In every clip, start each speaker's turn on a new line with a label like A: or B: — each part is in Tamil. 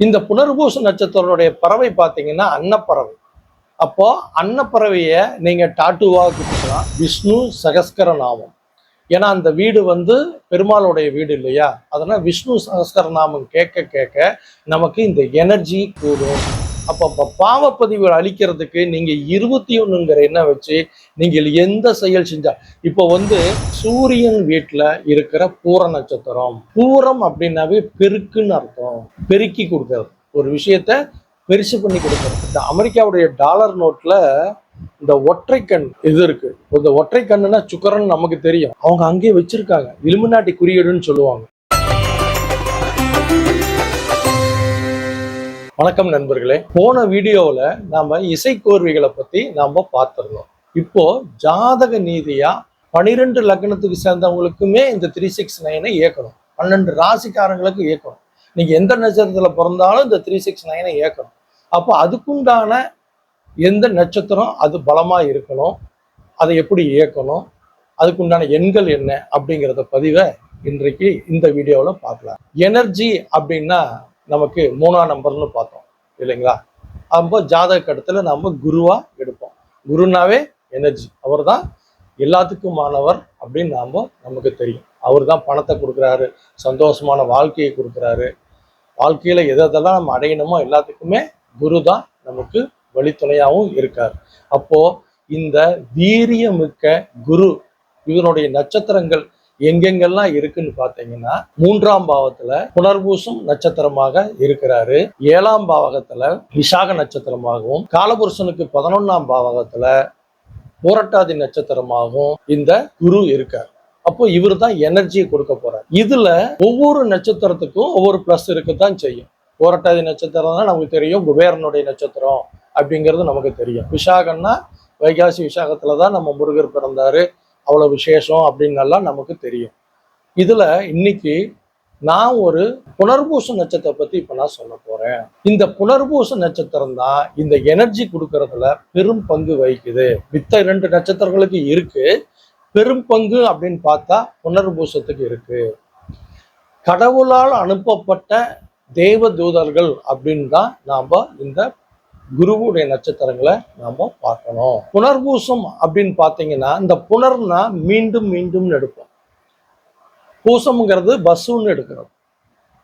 A: இந்த புனர்பூச நட்சத்திரனுடைய பறவை பார்த்தீங்கன்னா அன்னப்பறவை. அப்போ அன்னப்பறவையை நீங்க டாட்டுவாக குத்திக்கலாம் விஷ்ணு சகஸ்கர நாமம். ஏன்னா அந்த வீடு வந்து பெருமாளுடைய வீடு இல்லையா? அதனால விஷ்ணு சகஸ்கர நாமம் கேட்க கேட்க நமக்கு இந்த எனர்ஜி கூடும். அப்போ இப்போ பாவப்பதிவுகள் அழிக்கிறதுக்கு நீங்க இருபத்தி ஒண்ணுங்கிற எண்ணம் வச்சு நீங்கள் எந்த செயல் செஞ்சா இப்போ வந்து சூரியன் வீட்டில் இருக்கிற பூர நட்சத்திரம். பூரம் அப்படின்னாவே பெருக்குன்னு அர்த்தம். பெருக்கி கொடுக்கறது. ஒரு விஷயத்த பெருசு பண்ணி கொடுக்கறது. இந்த அமெரிக்காவுடைய டாலர் நோட்ல இந்த ஒற்றை கண் இது இருக்கு. இந்த ஒற்றை கண்ணுனா சுக்கரன் நமக்கு தெரியும். அவங்க அங்கேயே வச்சிருக்காங்க. இலுமினாட்டி குறியீடுன்னு சொல்லுவாங்க. வணக்கம் நண்பர்களே. போன வீடியோவில் நாம இசைக்கோர்விகளை பற்றி நாம் பார்த்துருந்தோம். இப்போ ஜாதக நீதியாக பனிரெண்டு லக்னத்துக்கு சேர்ந்தவங்களுக்குமே இந்த த்ரீ சிக்ஸ் நைனை இயக்கணும். பன்னெண்டு ராசிக்காரங்களுக்கு இயக்கணும். நீங்கள் எந்த நட்சத்திரத்தில் பிறந்தாலும் இந்த த்ரீ சிக்ஸ் நைனை இயக்கணும். அப்போ அதுக்குண்டான எந்த நட்சத்திரம் அது பலமாக இருக்கணும்? அதை எப்படி இயக்கணும்? அதுக்குண்டான எண்கள் என்ன? அப்படிங்கிறத பதிவை இன்றைக்கு இந்த வீடியோவில் பார்க்கலாம். எனர்ஜி அப்படின்னா நமக்கு மூணாம் நம்பர்னு பார்த்தோம் இல்லைங்களா? அப்போ ஜாதக கடத்துல நம்ம குருவா எடுப்போம். குருனாவே எனர்ஜி. அவர் தான் எல்லாத்துக்குமானவர் அப்படின்னு நாம நமக்கு தெரியும். அவர் தான் பணத்தை கொடுக்குறாரு சந்தோஷமான வாழ்க்கையை கொடுக்குறாரு. வாழ்க்கையில எதெல்லாம் நம்ம அடையணுமோ எல்லாத்துக்குமே குரு தான் நமக்கு வழித்துணையாகவும் இருக்கார். அப்போ இந்த வீரியமிக்க குரு இவனுடைய நட்சத்திரங்கள் எங்கெங்கெல்லாம் இருக்குன்னு பார்த்தீங்கன்னா மூன்றாம் பாவத்துல புனர்பூசம் நட்சத்திரமாக இருக்கிறாரு. ஏழாம் பாவகத்துல விசாக நட்சத்திரமாகவும் காலபுருஷனுக்கு பதினொன்னாம் பாவகத்துல பூரட்டாதி நட்சத்திரமாகவும் இந்த குரு இருக்கார். அப்போ இவர் தான் எனர்ஜியை கொடுக்க போறார். இதுல ஒவ்வொரு நட்சத்திரத்துக்கும் ஒவ்வொரு பிளஸ் இருக்குதான் செய்யும். போராட்டாதி நட்சத்திரம் தான் நமக்கு தெரியும் குபேரனுடைய நட்சத்திரம் அப்படிங்கிறது நமக்கு தெரியும். விசாகன்னா வைகாசி விசாகத்துல தான் நம்ம முருகர் பிறந்தாரு. அவ்வளோ விசேஷம் அப்படின்னு எல்லாம் நமக்கு தெரியும். இதில் இன்னைக்கு நான் ஒரு புனர்பூச நட்சத்திரத்தை பற்றி இப்போ நான் சொல்ல போகிறேன் இந்த புனர்பூச நட்சத்திரம் தான் இந்த எனர்ஜி கொடுக்கறதுல பெரும் பங்கு வகிக்குது. மித்த ரெண்டு நட்சத்திரங்களுக்கு இருக்கு. பெரும் பங்கு அப்படின்னு பார்த்தா புனர்பூசத்துக்கு இருக்கு. கடவுளால் அனுப்பப்பட்ட தேவ தூதர்கள் அப்படின்னு தான் நாம் இந்த குருவுடைய நட்சத்திரங்களை நாம பார்க்கணும். புனர்பூசம் அப்படின்னு பார்த்தீங்கன்னா இந்த புனர்னா மீண்டும் மீண்டும் எடுப்போம். பூசம்ங்கிறது பஸ்ஸுன்னு எடுக்கிறோம்.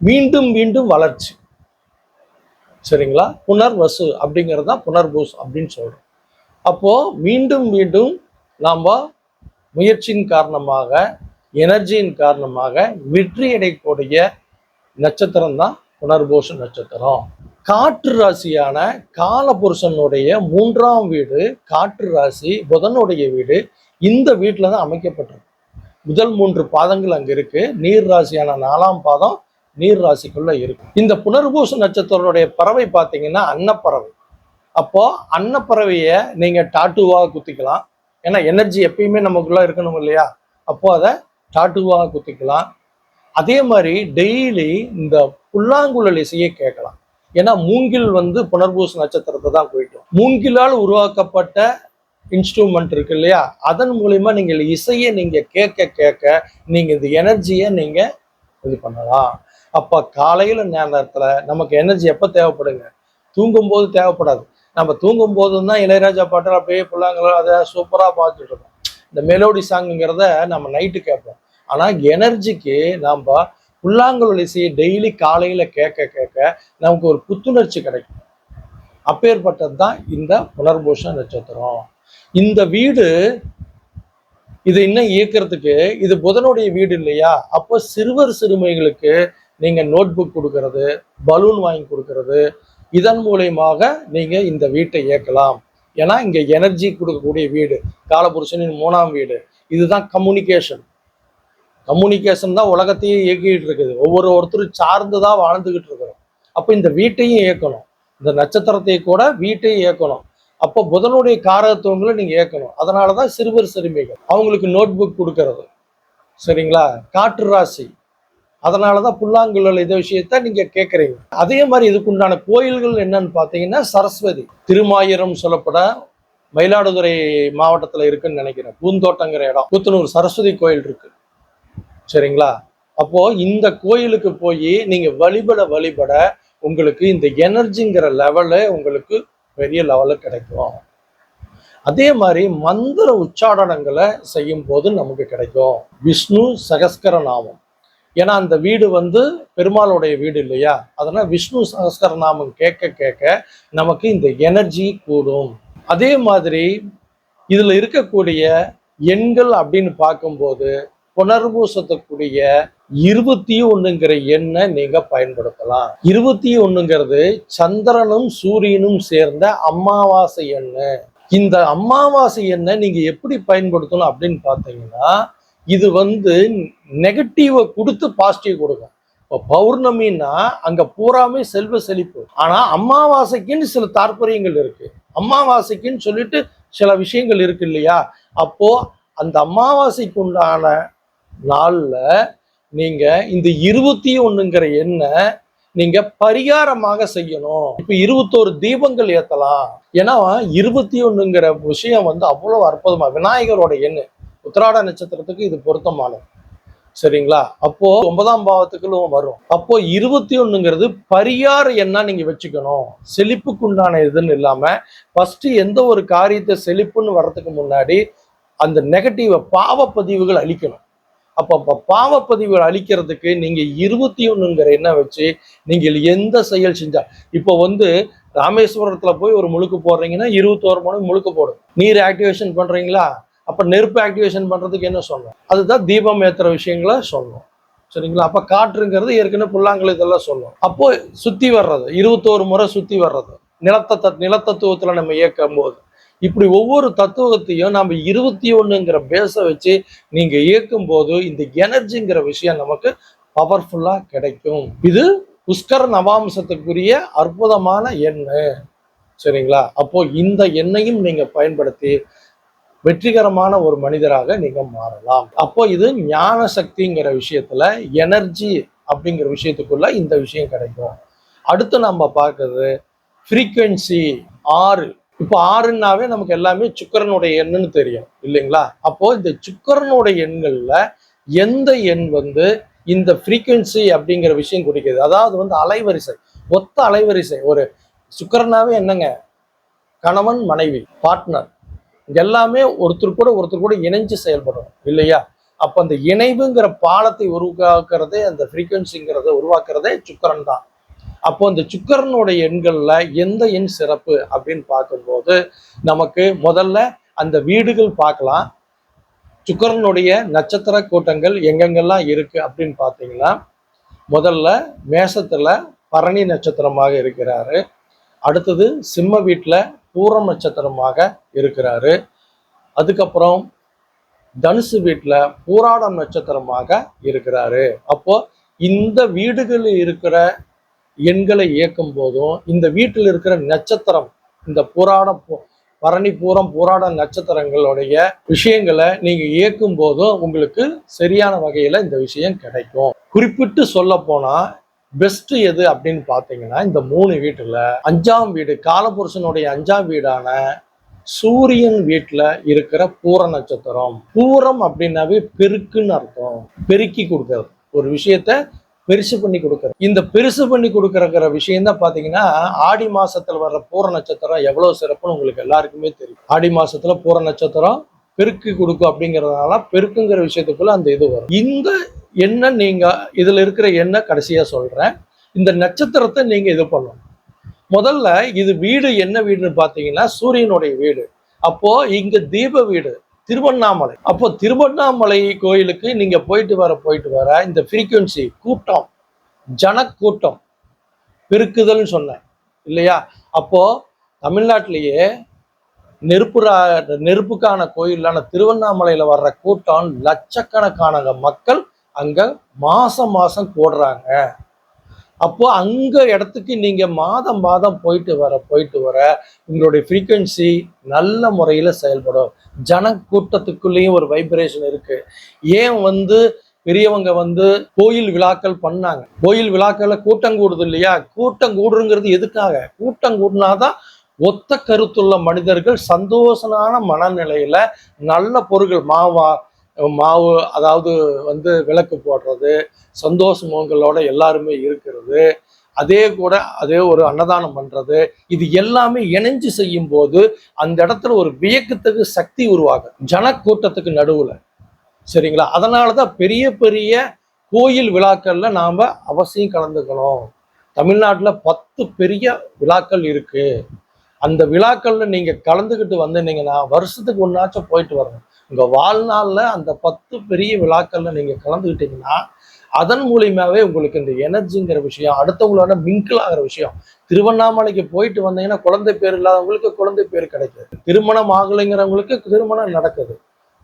A: மீண்டும் மீண்டும் வளர்ச்சி. சரிங்களா? புனர்வசு அப்படிங்கிறது தான் புனர்பூசம் அப்படின்னு சொல்றோம். அப்போ மீண்டும் மீண்டும் நாம் முயற்சியின் காரணமாக எனர்ஜியின் காரணமாக வெற்றி அடையக்கூடிய நட்சத்திரம் தான் புனர்பூஷ நட்சத்திரம். காற்று ராசியான காலபுருஷனுடைய மூன்றாம் வீடு காற்று ராசி புதனுடைய வீடு இந்த வீட்டில் தான் அமைக்கப்பட்டிருக்கு. முதல் மூன்று பாதங்கள் அங்கே இருக்கு. நீர் ராசியான நாலாம் பாதம் நீர் ராசிக்குள்ள இருக்கு. இந்த புனர்பூச நட்சத்திரனுடைய பறவை பார்த்தீங்கன்னா அன்னப்பறவை. அப்போ அன்னப்பறவையை நீங்க டாட்டுவாக குத்திக்கலாம். ஏன்னா எனர்ஜி எப்பயுமே நமக்குள்ள இருக்கணும் இல்லையா? அப்போ அதை டாட்டுவாக குத்திக்கலாம். அதே மாதிரி டெய்லி இந்த புல்லாங்குழல் இசையை கேட்கலாம். ஏன்னா மூங்கில் வந்து புனர்பூச நட்சத்திரத்தை தான் குறிக்கும். மூங்கிலால் உருவாக்கப்பட்ட இன்ஸ்ட்ருமெண்ட் இருக்கு இல்லையா? அதன் மூலிமா நீங்கள் இசையை நீங்கள் கேட்க கேட்க நீங்கள் இந்த எனர்ஜியை நீங்கள் இது பண்ணலாம். அப்போ காலையில் நேரத்தில் நமக்கு எனர்ஜி எப்போ தேவைப்படுங்க? தூங்கும்போது தேவைப்படாது. நம்ம தூங்கும் போது தான் இளையராஜா பாட்டில் அப்படியே பிள்ளைங்களோ அதை சூப்பராக பார்த்துட்டு இருக்கோம். இந்த மெலோடி சாங்குங்கிறத நம்ம நைட்டு கேட்போம். ஆனால் எனர்ஜிக்கு நம்ம புல்லாங்குழல் இசையை டெய்லி காலையில கேட்க கேட்க நமக்கு ஒரு புத்துணர்ச்சி கிடைக்கும். அப்பேற்பட்டது தான் இந்த புனர்பூஷ நட்சத்திரம். இந்த வீடு இது இன்னும் இயக்கிறதுக்கு இது புதனுடைய வீடு இல்லையா? அப்போ சிறுவர் சிறுமிகளுக்கு நீங்கள் நோட் புக் கொடுக்கறது பலூன் வாங்கி கொடுக்கறது இதன் மூலயமாக நீங்கள் இந்த வீட்டை இயக்கலாம். ஏன்னா இங்கே எனர்ஜி கொடுக்கக்கூடிய வீடு காலபுருஷனின் மூணாம் வீடு. இதுதான் கம்யூனிகேஷன் கம்யூனிகேஷன் தான் உலகத்தையே இயக்கிட்டு இருக்குது. ஒவ்வொரு ஒருத்தரும் சார்ந்து தான் வாழ்ந்துக்கிட்டு இருக்கிறோம். அப்போ இந்த வீட்டையும் இயக்கணும். இந்த நட்சத்திரத்தை கூட வீட்டையும் இயக்கணும். அப்போ புதனுடைய காரகத்துவங்களை நீங்கள் இயக்கணும். அதனால தான் சிறுவர் சிறுமிகள். அவங்களுக்கு நோட் புக் கொடுக்கறது. சரிங்களா? காற்று ராசி. அதனால தான் புல்லாங்குழல் இதை விஷயத்த நீங்கள் கேட்குறீங்க அதே மாதிரி இதுக்குண்டான கோயில்கள் என்னன்னு பார்த்தீங்கன்னா சரஸ்வதி. திருமாயிரம் சொல்லப்பட மயிலாடுதுறை மாவட்டத்தில் இருக்குன்னு நினைக்கிறேன். பூந்தோட்டங்கிற இடம். புத்தனூர் சரஸ்வதி கோயில் இருக்குது சரிங்களா? அப்போ இந்த கோயிலுக்கு போய் நீங்க வழிபட வழிபட உங்களுக்கு இந்த எனர்ஜிங்கிற லெவலு உங்களுக்கு பெரிய லெவலில் கிடைக்கும். அதே மாதிரி மந்திர உச்சாடனங்களை செய்யும் போது நமக்கு கிடைக்கும். விஷ்ணு சகஸ்கர நாமம் ஏன்னா அந்த வீடு வந்து பெருமாளுடைய வீடு இல்லையா? அதனால விஷ்ணு சகஸ்கர நாமம் கேட்க கேட்க நமக்கு இந்த எனர்ஜி கூடும். அதே மாதிரி இதுல இருக்கக்கூடிய எண்கள் அப்படின்னு பார்க்கும்போது புனர்பூசத்துக்குரிய இருபத்தி ஒண்ணுங்கிற எண்ணை நீங்க பயன்படுத்தலாம். இருபத்தி ஒண்ணுங்கிறது சந்திரனும் சூரியனும் சேர்ந்த அமாவாசை எண்ணெய் இந்த அமாவாசை எண்ணெய் நீங்க எப்படி பயன்படுத்தணும் அப்படின்னு பார்த்தீங்கன்னா இது வந்து நெகட்டிவை கொடுத்து பாசிட்டிவ் கொடுக்கும். இப்போ பௌர்ணமின்னா அங்க பூராமே செல்வ செழிப்பு. ஆனா அமாவாசைக்குன்னு சில தாற்பயங்கள் இருக்கு. அமாவாசைக்குன்னு சொல்லிட்டு சில விஷயங்கள் இருக்கு இல்லையா? அப்போ அந்த அமாவாசைக்கு உண்டான நாளில் நீங்கள் இந்த இருபத்தி ஒன்றுங்கிற எண்ணை நீங்க பரிகாரமாக செய்யணும். இப்ப இருபத்தோரு தீபங்கள் ஏத்தலாம். ஏன்னா இருபத்தி ஒண்ணுங்கிற விஷயம் வந்து அவ்வளவு அற்புதமா விநாயகரோட எண்ணு. உத்திராட நட்சத்திரத்துக்கு இது பொருத்தமானது. சரிங்களா? அப்போ ஒன்பதாம் பாவத்துக்குள்ளும் வரும். அப்போ இருபத்தி ஒண்ணுங்கிறது பரிகார என்ன நீங்க வச்சுக்கணும். செழிப்புக்குண்டான இதுன்னு இல்லாம ஃபர்ஸ்ட் எந்த ஒரு காரியத்தை செழிப்புன்னு வர்றதுக்கு முன்னாடி அந்த நெகட்டிவ பாவப்பதிவுகள் அழிக்கணும் அப்போ அப்போ பாவப்பதிவுகள் அழிக்கிறதுக்கு நீங்கள் இருபத்தி ஒன்றுங்கிற எண்ணம் வச்சு நீங்கள் எந்த செயல் செஞ்சால் இப்போ வந்து ராமேஸ்வரத்தில் போய் ஒரு முழுக்கு போடுறீங்கன்னா இருபத்தோரு மணி முழுக்கு போடும். நீர் ஆக்டிவேஷன் பண்ணுறீங்களா அப்போ நெருப்பு ஆக்டிவேஷன் பண்ணுறதுக்கு என்ன சொல்லணும் அதுதான் தீபம் ஏற்றுற விஷயங்களை சொல்லணும் சரிங்களா? அப்போ காற்றுங்கிறது ஏற்கனவே புல்லாங்கல் இதெல்லாம் சொல்லும் அப்போ சுற்றி வர்றது இருபத்தோரு முறை சுற்றி வர்றது. நிலத்த தத் நம்ம இயக்கும் போது இப்படி ஒவ்வொரு தத்துவத்தையும் நம்ம இருபத்தி ஒன்றுங்கிற பேஸை வச்சு நீங்கள் இயக்கும் போது இந்த எனர்ஜிங்கிற விஷயம் நமக்கு பவர்ஃபுல்லாக கிடைக்கும். இது புஷ்கர நவாம்சத்துக்குரிய அற்புதமான எண்ணெய் சரிங்களா? அப்போ இந்த எண்ணெயும் நீங்க பயன்படுத்தி வெற்றிகரமான ஒரு மனிதராக நீங்க மாறலாம். அப்போ இது ஞான சக்திங்கிற விஷயத்துல எனர்ஜி அப்படிங்கிற விஷயத்துக்குள்ள இந்த விஷயம் கிடைக்கும். அடுத்து நம்ம பார்க்கறது ஃப்ரீக்வன்சி ஆறு இப்போ ஆறுனாவே நமக்கு எல்லாமே சுக்கரனுடைய எண்ணுன்னு தெரியும் இல்லைங்களா? அப்போ இந்த சுக்கரனுடைய எண்கள்ல எந்த எண் வந்து இந்த ஃப்ரீக்குவென்சி அப்படிங்கிற விஷயம் குறிக்குது? அதாவது வந்து அலைவரிசை ஒத்த அலைவரிசை ஒரு சுக்கரனாவே என்னங்க? கணவன் மனைவி பார்ட்னர் எல்லாமே ஒருத்தர் கூட ஒருத்தர் கூட இணைஞ்சு செயல்படும் இல்லையா? அப்போ அந்த இணைவுங்கிற பாலத்தை உருவாக்குறதே அந்த ஃப்ரீக்குவென்சிங்கிறத உருவாக்குறதே சுக்கரன் தான். அப்போ இந்த சுக்கரனுடைய எண்களில் எந்த எண் சிறப்பு அப்படின்னு பார்க்கும்போது நமக்கு முதல்ல அந்த வீடுகள் பார்க்கலாம். சுக்கரனுடைய நட்சத்திர கூட்டங்கள் எங்கெங்கெல்லாம் இருக்கு அப்படின்னு பார்த்தீங்கன்னா முதல்ல மேசத்துல பரணி நட்சத்திரமாக இருக்கிறாரு. அடுத்தது சிம்ம வீட்டில் பூரம் நட்சத்திரமாக இருக்கிறாரு. அதுக்கப்புறம் தனுசு வீட்டில் பூராடம் நட்சத்திரமாக இருக்கிறாரு. அப்போ இந்த வீடுகளில் இருக்கிற எண்களை இயக்கும் போதும் இந்த வீட்டில் இருக்கிற நட்சத்திரம் இந்த புராண பரணி பூரம் பூராட நட்சத்திரங்களுடைய விஷயங்களை நீங்க இயக்கும் போதும் உங்களுக்கு சரியான வகையில இந்த விஷயம் கிடைக்கும். குறிப்பிட்டு சொல்ல போனா பெஸ்ட் எது அப்படின்னு பார்த்தீங்கன்னா இந்த மூணு வீட்டுல அஞ்சாம் வீடு காலபுருஷனுடைய அஞ்சாம் வீடான சூரியன் வீட்டுல இருக்கிற பூர நட்சத்திரம். பூரம் அப்படின்னாவே பெருக்குன்னு அர்த்தம். பெருக்கி கொடுக்கறது. ஒரு விஷயத்த பெருசு பண்ணி கொடுக்குற இந்த பெருசு பண்ணி கொடுக்குறங்கிற விஷயம் தான் பார்த்தீங்கன்னா ஆடி மாசத்துல வர்ற பூர நட்சத்திரம் எவ்வளவு சிறப்புன்னு உங்களுக்கு எல்லாருக்குமே தெரியும். ஆடி மாசத்துல பூர நட்சத்திரம் பெருக்கு கொடுக்கும் அப்படிங்கிறதுனால பெருக்குங்கிற விஷயத்துக்குள்ள அந்த இது வரும். இந்த எண்ணம் நீங்க இதுல இருக்கிற எண்ணம் கடைசியா சொல்றேன். இந்த நட்சத்திரத்தை நீங்க இது பண்ணணும். முதல்ல இது வீடு என்ன வீடுன்னு பார்த்தீங்கன்னா சூரியனுடைய வீடு. அப்போ இங்க தீப வீடு திருவண்ணாமலை. அப்போ திருவண்ணாமலை கோயிலுக்கு நீங்க போயிட்டு வர போயிட்டு வர இந்த ஃப்ரீக்குவன்சி கூட்டம் ஜனக்கூட்டம் பெருக்குதல்னு சொன்னேன். இல்லையா? அப்போ தமிழ்நாட்டிலேயே நெருப்பு ரா- நெருப்புக்கான கோயிலான திருவண்ணாமலையில் வர்ற கூட்டம் லட்சக்கணக்கான மக்கள் அங்க மாசம் மாசம் கூடுறாங்க அப்போ அங்க இடத்துக்கு நீங்க மாதம் மாதம் போயிட்டு வர போயிட்டு வர உங்களுடைய ஃப்ரீக்குவன்சி நல்ல முறையில செயல்படும். ஜன கூட்டத்துக்குள்ளேயும் ஒரு வைப்ரேஷன் இருக்கு. ஏன் வந்து பெரியவங்க வந்து கோயில் விழாக்கள் பண்ணாங்க? கோயில் விழாக்களில் கூட்டம் கூடுது இல்லையா? கூட்டம் கூடுங்கிறது எதுக்காக? கூட்டம் கூடுனாதான் ஒத்த கருத்துள்ள மனிதர்கள் சந்தோஷமான மனநிலையில நல்ல பொருட்கள் மாவா மாவு அதாவது வந்து விளக்கு போடுறது சந்தோஷ முகங்களோட எல்லாருமே இருக்கிறது. அதே கூட அதே ஒரு அன்னதானம் பண்ணுறது இது எல்லாமே இணைஞ்சு செய்யும் போது அந்த இடத்துல ஒரு வியக்கத்துக்கு சக்தி உருவாகும். ஜனக்கூட்டத்துக்கு நடுவில். சரிங்களா? அதனாலதான் பெரிய பெரிய கோயில் விழாக்கள்ல நாம் அவசியம் கலந்துக்கணும். தமிழ்நாட்டில் பத்து பெரிய விழாக்கள் இருக்குது அந்த விழாக்களில் நீங்கள் கலந்துக்கிட்டு வந்தீங்கன்னா வருஷத்துக்கு ஒன்னாச்சும் போயிட்டு வரணும். உங்கள் வாழ்நாளில் அந்த பத்து பெரிய விழாக்களில் நீங்கள் கலந்துக்கிட்டீங்கன்னா அதன் மூலியமாவே உங்களுக்கு இந்த எனர்ஜிங்கிற விஷயம் அடுத்தவங்களோட மிங்கிள் ஆகிற விஷயம் திருவண்ணாமலைக்கு போயிட்டு வந்தீங்கன்னா குழந்தை பேர் இல்லாதவங்களுக்கு குழந்தை பேர் கிடைக்குது. திருமணம் ஆகலைங்கிறவங்களுக்கு திருமணம் நடக்குது.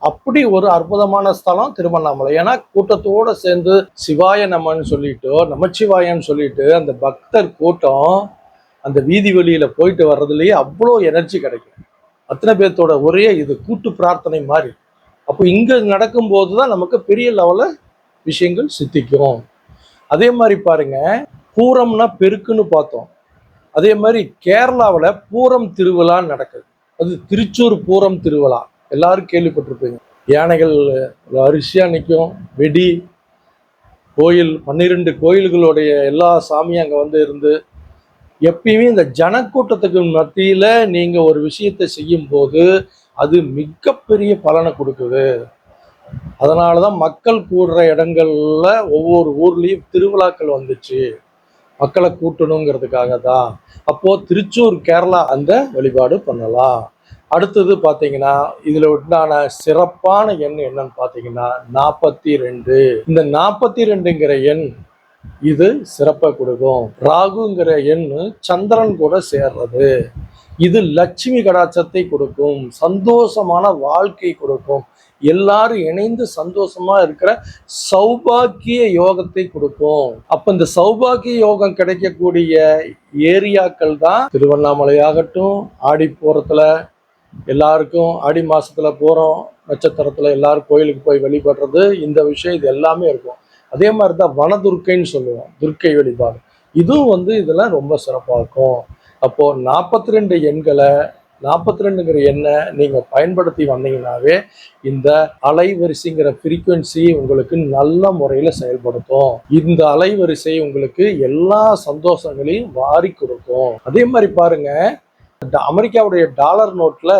A: அப்படி ஒரு அற்புதமான ஸ்தலம் திருவண்ணாமலை. ஏன்னா கூட்டத்தோட சேர்ந்து சிவாய நமன்னு சொல்லிட்டு நமச்சிவாயன்னு சொல்லிட்டு அந்த பக்தர் கூட்டம் அந்த வீதி வெளியில போயிட்டு வர்றதுலயே அவ்வளோ எனர்ஜி கிடைக்கும். அத்தனை பேர்த்தோட ஒரே இது கூட்டு பிரார்த்தனை மாதிரி. அப்போ இங்கே நடக்கும்போது தான் நமக்கு பெரிய லெவலில் விஷயங்கள் சித்திக்கும். அதே மாதிரி பாருங்க பூரம்னா பெருக்குன்னு பார்த்தோம். அதே மாதிரி கேரளாவில் பூரம் திருவிழா நடக்குது. அது திருச்சூர் பூரம் திருவிழா. எல்லாரும் கேள்விப்பட்டிருப்பீங்க. யானைகள் அரிசியாக நிற்கும் வெடி கோயில் பன்னிரெண்டு கோயில்களுடைய எல்லா சாமியும் அங்கே வந்து இருந்து எப்பயுமே இந்த ஜனக்கூட்டத்துக்கு மத்தியில் நீங்கள் ஒரு விஷயத்தை செய்யும் போது அது மிகப்பெரிய பலனை கொடுக்குது. அதனால தான் மக்கள் கூடுற இடங்கள்ல ஒவ்வொரு ஊர்லேயும் திருவிழாக்கள் வந்துச்சு. மக்களை கூட்டணுங்கிறதுக்காக தான் அப்போது திருச்சூர் கேரளா அந்த வழிபாடு பண்ணலாம். அடுத்தது பார்த்தீங்கன்னா இதில் உண்டான சிறப்பான எண் என்னன்னு பார்த்தீங்கன்னா நாற்பத்தி ரெண்டு. இந்த நாற்பத்தி ரெண்டுங்கிற எண் இது சிறப்பை கொடுக்கும். ராகுங்கிற எண் சந்திரன் கூட சேர்றது. இது லட்சுமி கடாட்சத்தை கொடுக்கும். சந்தோஷமான வாழ்க்கை கொடுக்கும். எல்லாரும் இணைந்து சந்தோஷமா இருக்கிற சௌபாக்கிய யோகத்தை கொடுக்கும். அப்ப இந்த சௌபாக்கிய யோகம் கிடைக்கக்கூடிய ஏரியாக்கள் தான் திருவண்ணாமலை ஆகட்டும் ஆடி போறதுல எல்லாருக்கும் ஆடி மாசத்துல போறோம் நட்சத்திரத்துல எல்லாரும் கோயிலுக்கு போய் வழிபடுறது இந்த விஷயம் இது எல்லாமே இருக்கும். அதே மாதிரி தான் வனதுர்க்கைன்னு சொல்லுவோம். துர்க்கை வழிபாடு. இதுவும் வந்து இதெல்லாம் ரொம்ப சிறப்பாக இருக்கும். அப்போது நாற்பத்தி ரெண்டு எண்களை நாற்பத்தி ரெண்டுங்கிற எண்ணை நீங்கள் பயன்படுத்தி வந்தீங்கன்னாவே இந்த அலைவரிசைங்கிற ஃப்ரீக்குவென்சி உங்களுக்கு நல்ல முறையில் செயல்படுத்தும். இந்த அலைவரிசை உங்களுக்கு எல்லா சந்தோஷங்களையும் வாரி கொடுக்கும். அதே மாதிரி பாருங்க அமெரிக்காவுடைய டாலர் நோட்டில்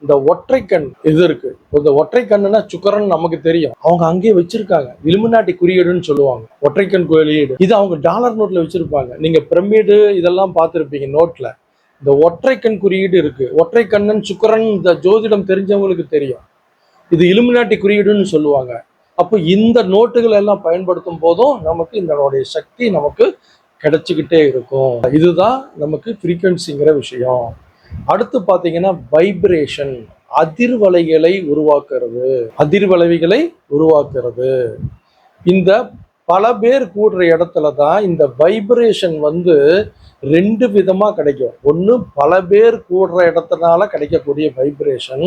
A: இந்த ஒற்றைக்கண் இது இருக்கு. இந்த ஒற்றைக்கண்ணுனா சுக்கரன் நமக்கு தெரியும். அவங்க அங்கேயே வச்சிருக்காங்க. இலுமினாட்டி குறியீடுன்னு சொல்லுவாங்க. ஒற்றைக்கண் குறியீடு. இது அவங்க டாலர் நோட்ல வச்சிருப்பாங்க. நீங்க பிரமிடு இதெல்லாம் பார்த்துருப்பீங்க நோட்ல இந்த ஒற்றைக்கண் குறியீடு இருக்கு. ஒற்றை கண்ணன் சுக்கரன் இந்த ஜோதிடம் தெரிஞ்சவங்களுக்கு தெரியும். இது இலுமினாட்டி குறியீடுன்னு சொல்லுவாங்க. அப்போ இந்த நோட்டுகள் எல்லாம் பயன்படுத்தும் போதும் நமக்கு இதனுடைய சக்தி நமக்கு கிடைச்சிக்கிட்டே இருக்கும். இதுதான் நமக்கு ஃப்ரீக்வன்சிங்கிற விஷயம். அடுத்து பார்த்தீங்கன்னா வைப்ரேஷன் அதிர்வலைகளை உருவாக்குறது. அதிர்வலைகளை உருவாக்குறது. இந்த பல பேர் கூடுற இடத்துல தான் இந்த வைப்ரேஷன் வந்து ரெண்டு விதமாக கிடைக்கும். ஒன்று பல பேர் கூடுற இடத்துனால கிடைக்கக்கூடிய வைப்ரேஷன்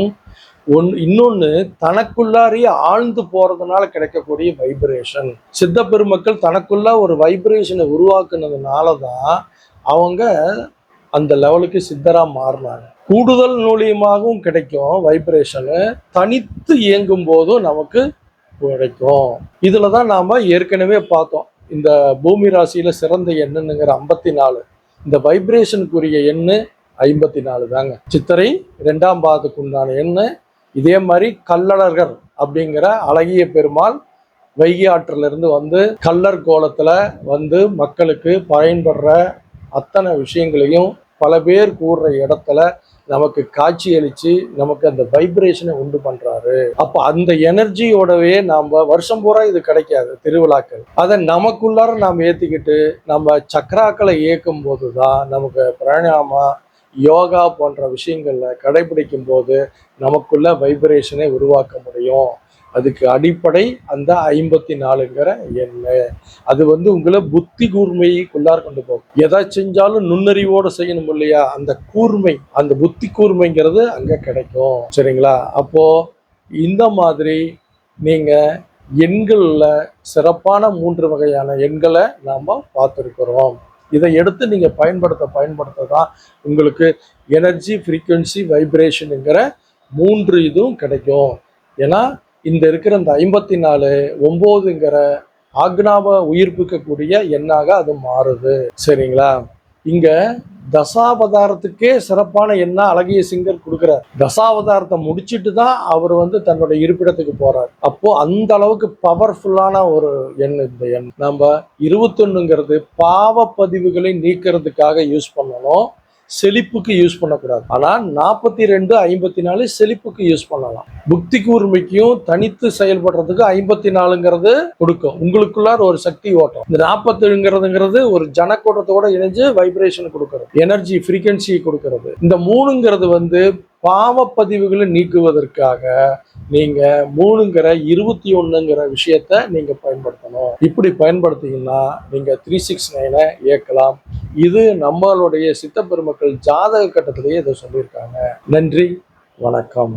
A: ஒன் இன்னொன்று தனக்குள்ளாரியே ஆழ்ந்து போகிறதுனால கிடைக்கக்கூடிய வைப்ரேஷன் சித்த பெருமக்கள் தனக்குள்ள ஒரு வைப்ரேஷனை உருவாக்குனதுனால தான் அவங்க அந்த லெவலுக்கு சித்தரா மாறினாங்க. கூடுதல் மூலியமாகவும் கிடைக்கும் வைப்ரேஷனு தனித்து இயங்கும் போதும் நமக்கு கிடைக்கும். இதில் தான் நாம் ஏற்கனவே பார்த்தோம். இந்த பூமி ராசியில் சிறந்த எண்ணுங்கிற ஐம்பத்தி நாலு இந்த வைப்ரேஷனுக்குரிய எண்ணு ஐம்பத்தி நாலு தாங்க. சித்திரை ரெண்டாம் பாதத்துக்கு உண்டான எண்ணு. இதே மாதிரி கல்லழகர் அப்படிங்கிற அழகிய பெருமாள் வைகை ஆற்றிலிருந்து வந்து கல்லர் கோலத்தில் வந்து மக்களுக்கு பயன்படுற அத்தனை விஷயங்களையும் பல பேர் கூடுற இடத்துல நமக்கு காட்சி அளித்து நமக்கு அந்த வைப்ரேஷனை உண்டு பண்ணுறாரு அப்போ அந்த எனர்ஜியோடவே நாம் வருஷம் பூரா இது கிடைக்காது திருவிழாக்கள். அதை நமக்குள்ளார நாம் ஏற்றிக்கிட்டு நம்ம சக்கராக்களை இயக்கும் போதுதான் நமக்கு பிராணாமா யோகா போன்ற விஷயங்களில் கடைபிடிக்கும் போது நமக்குள்ள வைப்ரேஷனை உருவாக்க முடியும். அதுக்கு அடிப்படை அந்த ஐம்பத்தி நாலுங்கிற எண்ணு. அது வந்து உங்களை புத்தி கூர்மைக்குள்ளார் கொண்டு போகும். எதை செஞ்சாலும் நுண்ணறிவோடு செய்யணும் இல்லையா? அந்த கூர்மை அந்த புத்தி கூர்மைங்கிறது அங்கே கிடைக்கும். சரிங்களா? அப்போ இந்த மாதிரி நீங்கள் எண்களில் சிறப்பான மூன்று வகையான எண்களை நாம் பார்த்துருக்குறோம். இதை எடுத்து நீங்கள் பயன்படுத்த பயன்படுத்த தான் உங்களுக்கு எனர்ஜி ஃப்ரீக்குவென்சி வைப்ரேஷனுங்கிற மூன்று இதுவும் கிடைக்கும். ஏன்னா இந்த இருக்கிற இந்த ஐம்பத்தி நாலு ஒம்போதுங்கிற ஆக்னாவை உயிர்ப்பிக்கக்கூடிய எண்ணாக அது மாறுது. சரிங்களா? இங்க தசாவதாரத்துக்கே சிறப்பான எண்ணா அழகிய சிங்கர் கொடுக்குறார். தசாவதாரத்தை முடிச்சுட்டு தான் அவர் வந்து தன்னோட இருப்பிடத்துக்கு போறார். அப்போ அந்த அளவுக்கு பவர்ஃபுல்லான ஒரு எண் இந்த எண். நம்ம இருபத்தொன்னுங்கிறது பாவ பதிவுகளை நீக்கிறதுக்காக யூஸ் பண்ணணும். செழிப்புக்கு யூஸ் பண்ணக்கூடாது. ஆனால் நாற்பத்தி ரெண்டு ஐம்பத்தி நாலு செழிப்புக்கு யூஸ் பண்ணலாம். புக்தி கூர்மைக்கும் தனித்து செயல்படுறதுக்கு ஐம்பத்தி நாலுங்கிறது கொடுக்கும். உங்களுக்குள்ளார் ஒரு சக்தி ஓட்டம். இந்த நாற்பத்தேழுங்கிறதுங்கிறது ஒரு ஜனக்கூட்டத்தோட இணைஞ்சு வைப்ரேஷன் கொடுக்கறது. எனர்ஜி ஃப்ரீக்வன்சி கொடுக்கறது. இந்த மூணுங்கிறது வந்து பாவப்பதிவுகளை நீக்குவதற்காக நீங்கள் மூணுங்கிற இருபத்தி ஒன்றுங்கிற விஷயத்த நீங்கள் பயன்படுத்தணும். இப்படி பயன்படுத்திங்கன்னா நீங்கள் த்ரீ சிக்ஸ் நைனை இயக்கலாம். இது நம்மளுடைய சித்த பெருமக்கள் ஜாதக கட்டத்திலேயே இதை சொல்லியிருக்காங்க. நன்றி வணக்கம்.